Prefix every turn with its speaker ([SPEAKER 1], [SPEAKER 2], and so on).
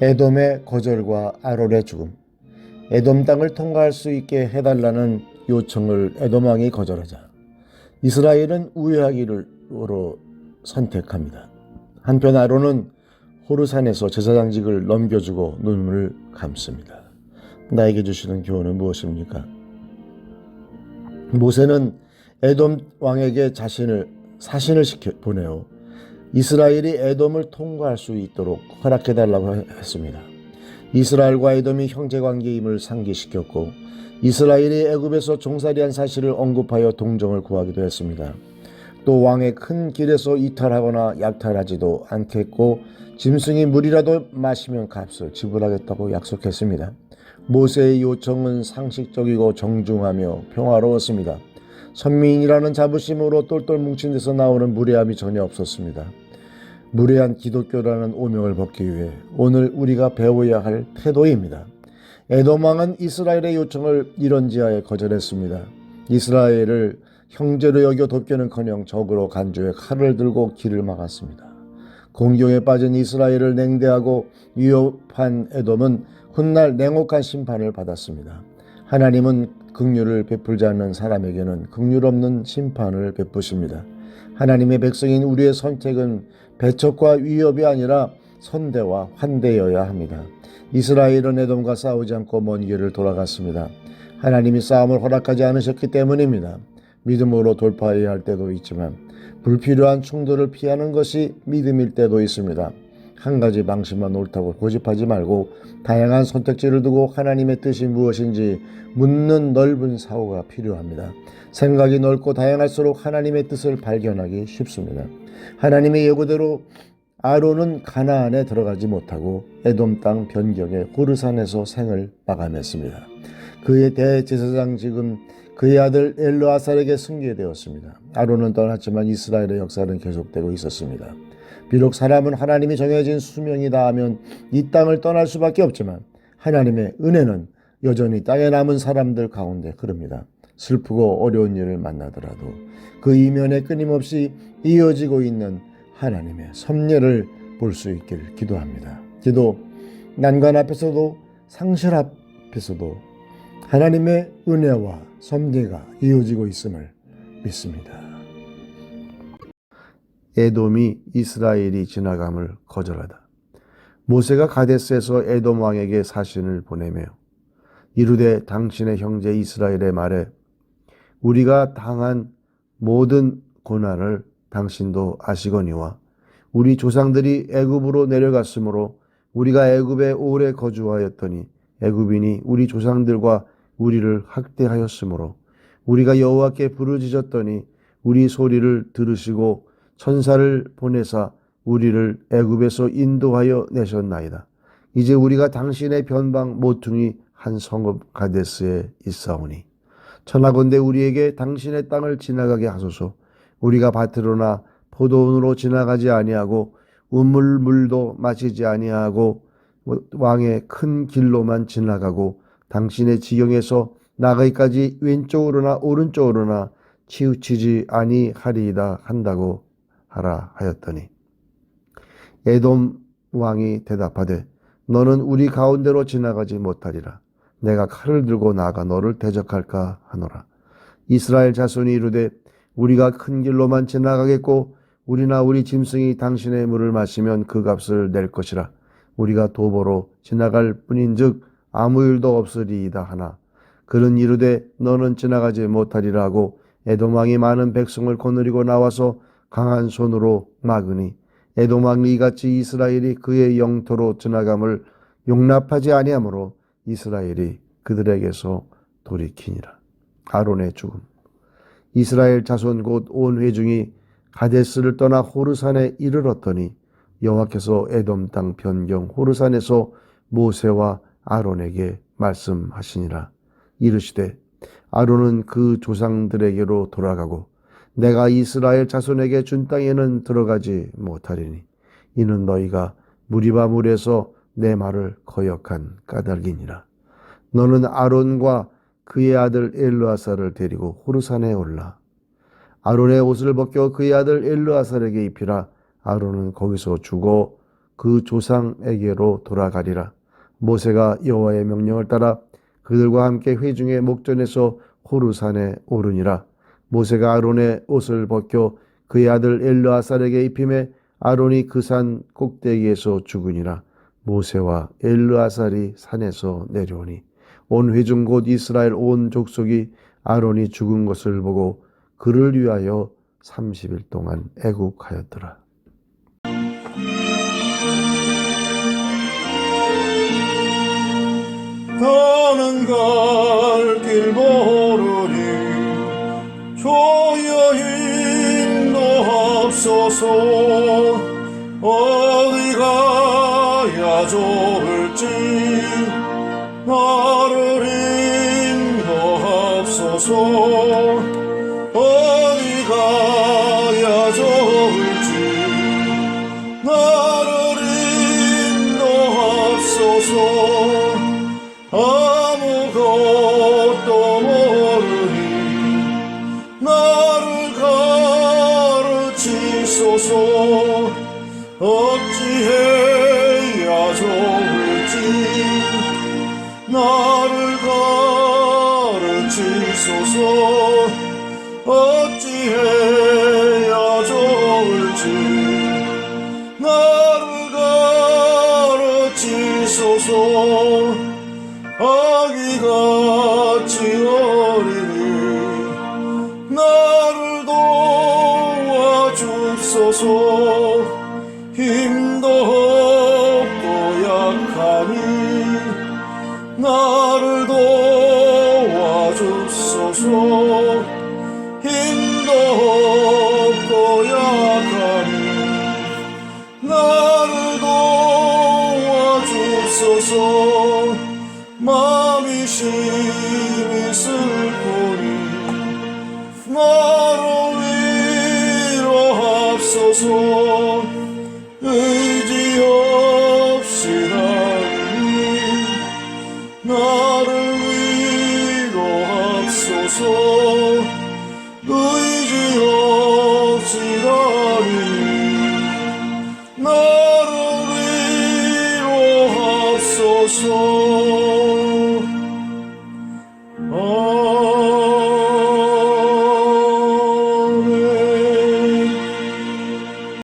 [SPEAKER 1] 에돔의 거절과 아론의 죽음. 에돔 땅을 통과할 수 있게 해달라는 요청을 에돔 왕이 거절하자 이스라엘은 우회하기로 선택합니다. 한편 아론은 호르산에서 제사장직을 넘겨주고 눈물을 감습니다. 나에게 주시는 교훈은 무엇입니까? 모세는 에돔 왕에게 자신을 사신을 시켜 보내어 이스라엘이 에돔을 통과할 수 있도록 허락해 달라고 했습니다. 이스라엘과 에돔이 형제 관계임을 상기시켰고 이스라엘이 애굽에서 종살이한 사실을 언급하여 동정을 구하기도 했습니다. 또 왕의 큰 길에서 이탈하거나 약탈하지도 않겠고 짐승이 물이라도 마시면 값을 지불하겠다고 약속했습니다. 모세의 요청은 상식적이고 정중하며 평화로웠습니다. 선민이라는 자부심으로 똘똘 뭉친 데서 나오는 무례함이 전혀 없었습니다. 무례한 기독교라는 오명을 벗기 위해 오늘 우리가 배워야 할 태도입니다. 에돔 왕은 이스라엘의 요청을 이런지하에 거절했습니다. 이스라엘을 형제로 여겨 돕기는커녕 적으로 간주해 칼을 들고 길을 막았습니다. 공경에 빠진 이스라엘을 냉대하고 위협한 에돔은 훗날 냉혹한 심판을 받았습니다. 하나님은 긍휼을 베풀지 않는 사람에게는 긍휼 없는 심판을 베푸십니다. 하나님의 백성인 우리의 선택은 배척과 위협이 아니라 선대와 환대여야 합니다. 이스라엘은 에돔과 싸우지 않고 먼 길을 돌아갔습니다. 하나님이 싸움을 허락하지 않으셨기 때문입니다. 믿음으로 돌파해야 할 때도 있지만 불필요한 충돌을 피하는 것이 믿음일 때도 있습니다. 한 가지 방식만 옳다고 고집하지 말고 다양한 선택지를 두고 하나님의 뜻이 무엇인지 묻는 넓은 사고가 필요합니다. 생각이 넓고 다양할수록 하나님의 뜻을 발견하기 쉽습니다. 하나님의 예고대로 아론은 가나안에 들어가지 못하고 에돔 땅 변경의 호르산에서 생을 마감했습니다. 그의 대제사장 지금 그의 아들 엘르아살에게 승계 되었습니다. 아론은 떠났지만 이스라엘의 역사는 계속되고 있었습니다. 비록 사람은 하나님이 정해진 수명이다 하면 이 땅을 떠날 수밖에 없지만 하나님의 은혜는 여전히 땅에 남은 사람들 가운데 흐릅니다. 슬프고 어려운 일을 만나더라도 그 이면에 끊임없이 이어지고 있는 하나님의 섭리를 볼 수 있기를 기도합니다. 기도 난관 앞에서도 상실 앞에서도 하나님의 은혜와 섭리가 이어지고 있음을 믿습니다. 에돔이 이스라엘이 지나감을 거절하다. 모세가 가데스에서 에돔 왕에게 사신을 보내며 이르되 당신의 형제 이스라엘의 말에 우리가 당한 모든 고난을 당신도 아시거니와 우리 조상들이 애굽으로 내려갔으므로 우리가 애굽에 오래 거주하였더니 애굽인이 우리 조상들과 우리를 학대하였으므로 우리가 여호와께 부르짖었더니 우리 소리를 들으시고 천사를 보내사 우리를 애굽에서 인도하여 내셨나이다. 이제 우리가 당신의 변방 모퉁이 한 성읍 가데스에 있사오니 천하건대 우리에게 당신의 땅을 지나가게 하소서. 우리가 밭으로나 포도원으로 지나가지 아니하고 우물물도 마시지 아니하고 왕의 큰 길로만 지나가고 당신의 지경에서 나가기까지 왼쪽으로나 오른쪽으로나 치우치지 아니하리이다 한다고 하라 하였더니 에돔 왕이 대답하되 너는 우리 가운데로 지나가지 못하리라. 내가 칼을 들고 나가 너를 대적할까 하노라. 이스라엘 자손이 이르되 우리가 큰 길로만 지나가겠고 우리나 우리 짐승이 당신의 물을 마시면 그 값을 낼 것이라. 우리가 도보로 지나갈 뿐인즉 아무 일도 없으리이다 하나 그는 이르되 너는 지나가지 못하리라 하고 에돔왕이 많은 백성을 거느리고 나와서 강한 손으로 막으니 에돔왕이 이같이 이스라엘이 그의 영토로 지나감을 용납하지 아니하므로 이스라엘이 그들에게서 돌이키니라. 아론의 죽음. 이스라엘 자손 곧 온 회중이 가데스를 떠나 호르산에 이르렀더니 여호와께서 에돔 땅 변경 호르산에서 모세와 아론에게 말씀하시니라. 이르시되 아론은 그 조상들에게로 돌아가고 내가 이스라엘 자손에게 준 땅에는 들어가지 못하리니 이는 너희가 무리바 물에서 내 말을 거역한 까닭이니라. 너는 아론과 그의 아들 엘르아사를 데리고 호르산에 올라 아론의 옷을 벗겨 그의 아들 엘르아살에게 입히라. 아론은 거기서 죽어
[SPEAKER 2] 그 조상에게로 돌아가리라. 모세가 여호와의 명령을 따라 그들과 함께 회중의 목전에서 호르산에 오르니라. 모세가 아론의 옷을 벗겨 그의 아들 엘르아살에게 입힘에 아론이 그 산 꼭대기에서 죽으니라. 모세와 엘르아살이 산에서 내려오니 온 회중 곧 이스라엘 온 족속이 아론이 죽은 것을 보고 그를 위하여 30일 동안 애국하였더라.
[SPEAKER 1] 인도하소서 아무것도 모르니 나를 가르치소서. 어찌해야 좋을지. 나 가르치소서. 아기같이 어리니 나를 도와주소서. 힘도 없고 약하니 나 도와주소서 마음이 심히 슬프니 나를 위로합소서 의지 없이 나니 나를 위로합소서 의지 없이 나니 나 说。